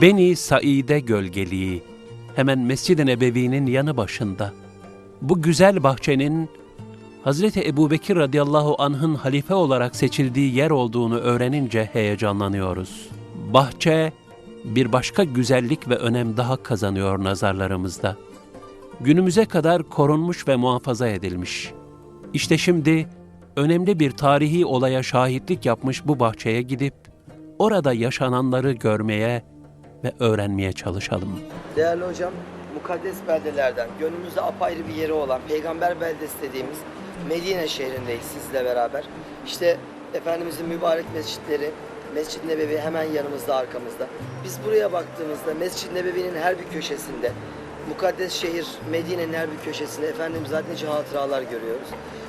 Beni Saide gölgeliği, hemen Mescid-i Nebevi'nin yanı başında. Bu güzel bahçenin Hazreti Ebubekir radıyallahu anh'ın halife olarak seçildiği yer olduğunu öğrenince heyecanlanıyoruz. Bahçe bir başka güzellik ve önem daha kazanıyor nazarlarımızda. Günümüze kadar korunmuş ve muhafaza edilmiş. İşte şimdi önemli bir tarihi olaya şahitlik yapmış bu bahçeye gidip orada yaşananları görmeye ve öğrenmeye çalışalım. Değerli hocam, mukaddes beldelerden gönlümüzde apayrı bir yeri olan Peygamber beldesi dediğimiz Medine şehrindeyiz sizle beraber. İşte Efendimizin mübarek mescitleri, Mescid-i Nebevi hemen yanımızda, arkamızda. Biz buraya baktığımızda Mescid-i Nebevi'nin her bir köşesinde, mukaddes şehir Medine'nin her bir köşesinde Efendimiz'den nice hatıralar görüyoruz.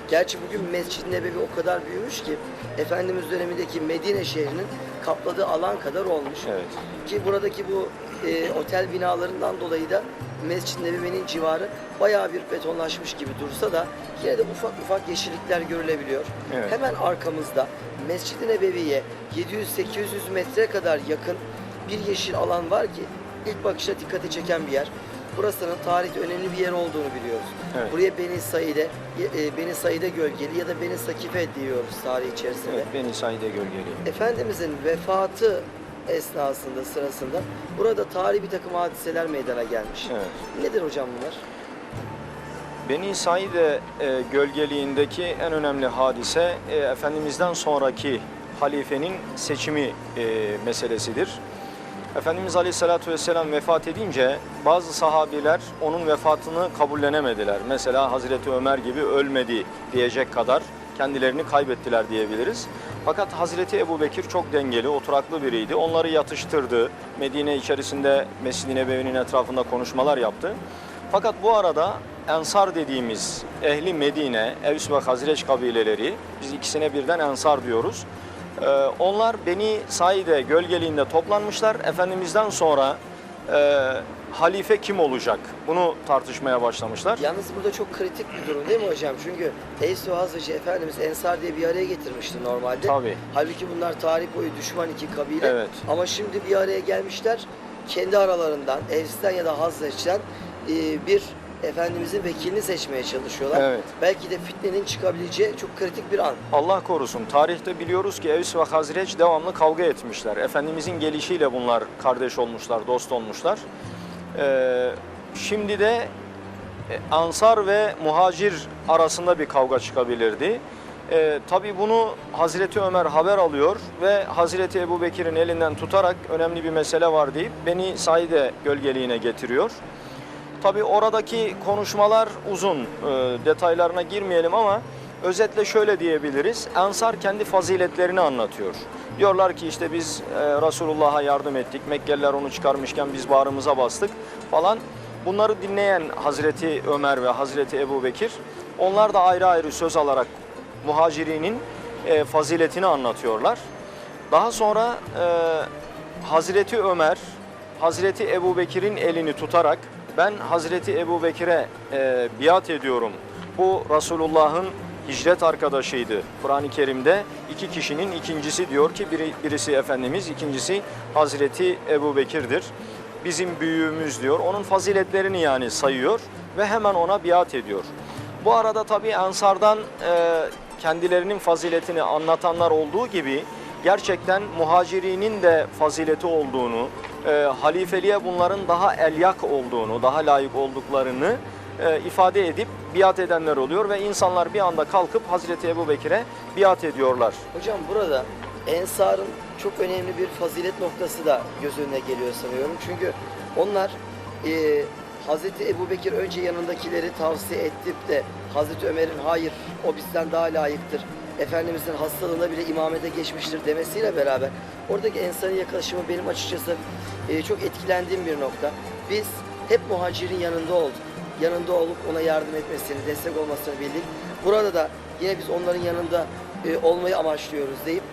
Gerçi bugün Mescid-i Nebevi o kadar büyümüş ki Efendimiz dönemindeki Medine şehrinin kapladığı alan kadar olmuş. Evet. Ki buradaki bu e, otel binalarından dolayı da Mescid-i Nebevi'nin civarı bayağı bir betonlaşmış gibi dursa da yine de ufak ufak yeşillikler görülebiliyor. Evet. Hemen arkamızda Mescid-i Nebevi'ye 700-800 metre kadar yakın bir yeşil alan var ki ilk bakışta dikkati çeken bir yer. Burasının tarihte önemli bir yer olduğunu biliyoruz. Evet. Buraya Beni Saide, e, Beni Saide gölgeli ya da Beni Sakife diyoruz tarih içerisinde. Evet, Beni Saide gölgeli. Efendimizin vefatı esnasında sırasında burada tarihi bir takım hadiseler meydana gelmiş. Evet. Nedir hocam bunlar? Beni Saide e, gölgeliğindeki en önemli hadise e, Efendimiz'den sonraki halifenin seçimi e, meselesidir. Efendimiz Aleyhisselatü Vesselam vefat edince bazı sahabiler onun vefatını kabullenemediler. Mesela Hazreti Ömer gibi ölmedi diyecek kadar kendilerini kaybettiler diyebiliriz. Fakat Hazreti Ebu Bekir çok dengeli, oturaklı biriydi. Onları yatıştırdı. Medine içerisinde Mescid-i Nebevi'nin etrafında konuşmalar yaptı. Fakat bu arada Ensar dediğimiz ehli Medine, Evs ve Hazreç kabileleri, biz ikisine birden Ensar diyoruz. Ee, onlar Beni Saide gölgeliğinde toplanmışlar. Efendimiz'den sonra e, halife kim olacak? Bunu tartışmaya başlamışlar. Yalnız burada çok kritik bir durum değil mi hocam? Çünkü Eys ve Hazreti Efendimiz Ensar diye bir araya getirmişti normalde. Tabii. Halbuki bunlar tarih boyu düşman iki kabile. Evet. Ama şimdi bir araya gelmişler. Kendi aralarından, Evs'ten ya da Hazreç'ten e, bir Efendimizin vekilini seçmeye çalışıyorlar. Evet. Belki de fitnenin çıkabileceği çok kritik bir an. Allah korusun. Tarihte biliyoruz ki Evs ve Hazreç devamlı kavga etmişler. Efendimizin gelişiyle bunlar kardeş olmuşlar, dost olmuşlar. Ee, şimdi de e, Ansar ve muhacir arasında bir kavga çıkabilirdi. Ee, Tabi bunu Hazreti Ömer haber alıyor ve Hazreti Ebu Bekir'in elinden tutarak önemli bir mesele var deyip beni Saide gölgeliğine getiriyor. Tabi oradaki konuşmalar uzun, e, detaylarına girmeyelim ama özetle şöyle diyebiliriz. Ensar kendi faziletlerini anlatıyor. Diyorlar ki işte biz e, Resulullah'a yardım ettik, Mekkeliler onu çıkarmışken biz bağrımıza bastık falan. Bunları dinleyen Hazreti Ömer ve Hazreti Ebu Bekir, onlar da ayrı ayrı söz alarak muhacirinin e, faziletini anlatıyorlar. Daha sonra e, Hazreti Ömer, Hazreti Ebu Bekir'in elini tutarak ben Hazreti Ebu Bekir'e e, biat ediyorum. Bu Resulullah'ın hicret arkadaşıydı. Kur'an-ı Kerim'de iki kişinin ikincisi diyor ki biri, birisi Efendimiz, ikincisi Hazreti Ebu Bekir'dir. Bizim büyüğümüz diyor. Onun faziletlerini yani sayıyor ve hemen ona biat ediyor. Bu arada tabii Ensar'dan e, kendilerinin faziletini anlatanlar olduğu gibi gerçekten muhacirinin de fazileti olduğunu, e, halifeliğe bunların daha elyak olduğunu, daha layık olduklarını e, ifade edip biat edenler oluyor ve insanlar bir anda kalkıp Hazreti Ebu Bekir'e biat ediyorlar. Hocam burada Ensar'ın çok önemli bir fazilet noktası da göz önüne geliyor sanıyorum. Çünkü onlar e, Hazreti Ebu Bekir önce yanındakileri tavsiye edip de Hazreti Ömer'in hayır o bizden daha layıktır. Efendimizin hastalığında bile imamete geçmiştir demesiyle beraber oradaki Ensar'ın yaklaşımı benim açıkçası e, çok etkilendiğim bir nokta. Biz hep muhacirin yanında olduk. Yanında olup ona yardım etmesini, destek olmasını bildik. Burada da yine biz onların yanında e, olmayı amaçlıyoruz deyip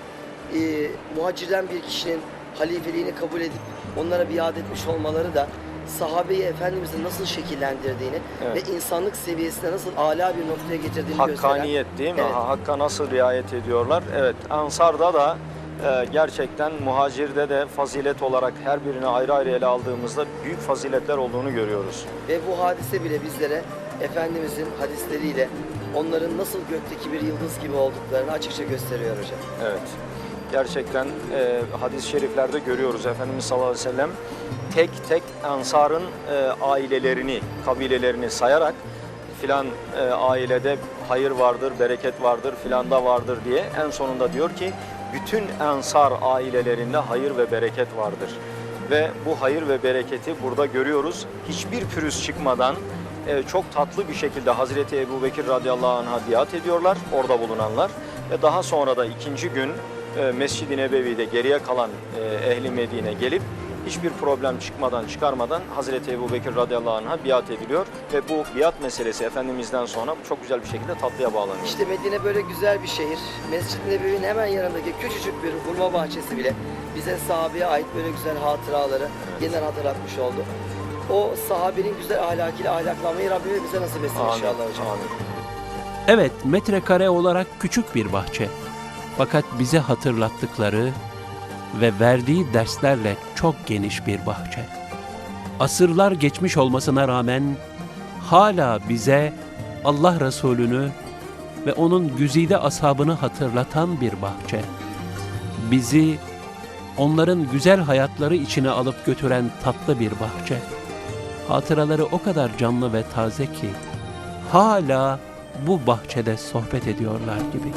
e, muhacirden bir kişinin halifeliğini kabul edip onlara biat etmiş olmaları da sahabeyi Efendimiz'in nasıl şekillendirdiğini Evet. ve insanlık seviyesine nasıl âlâ bir noktaya getirdiğini gösteren Hakkaniyet değil mi? Evet. Ha- Hakka nasıl riayet ediyorlar? Evet, Ansar'da da e, gerçekten muhacirde de fazilet olarak her birini ayrı ayrı ele aldığımızda büyük faziletler olduğunu görüyoruz. Ve bu hadise bile bizlere Efendimizin hadisleriyle onların nasıl gökteki bir yıldız gibi olduklarını açıkça gösteriyor hocam. Evet. Gerçekten e, hadis-i şeriflerde görüyoruz Efendimiz sallallahu aleyhi ve sellem tek tek Ensar'ın e, ailelerini, kabilelerini sayarak filan e, ailede hayır vardır, bereket vardır, filanda vardır diye en sonunda diyor ki bütün Ensar ailelerinde hayır ve bereket vardır. Ve bu hayır ve bereketi burada görüyoruz. Hiçbir pürüz çıkmadan e, çok tatlı bir şekilde Hazreti Ebu Bekir radıyallahu anh'a biat ediyorlar orada bulunanlar. Ve daha sonra da ikinci gün e, Mescid-i Nebevi'de geriye kalan e, ehli Medine gelip hiçbir problem çıkmadan çıkarmadan Hazreti Ebu Bekir radıyallahu anh'a biat ediliyor. Ve bu biat meselesi Efendimiz'den sonra çok güzel bir şekilde tatlıya bağlanıyor. İşte Medine böyle güzel bir şehir. Mescid-i Nebevi'nin hemen yanındaki küçücük bir hurma bahçesi bile bize sahabeye ait böyle güzel hatıraları yeniden hatırlatmış oldu. O sahabenin güzel ahlakıyla ahlaklanmayı Rabbime bize nasip etsin Amin, inşallah hocam. amin. Evet, metrekare olarak küçük bir bahçe. Fakat bize hatırlattıkları ve verdiği derslerle çok geniş bir bahçe. Asırlar geçmiş olmasına rağmen hala bize Allah Resulü'nü ve onun güzide ashabını hatırlatan bir bahçe. Bizi onların güzel hayatları içine alıp götüren tatlı bir bahçe. Hatıraları o kadar canlı ve taze ki hala bu bahçede sohbet ediyorlar gibi.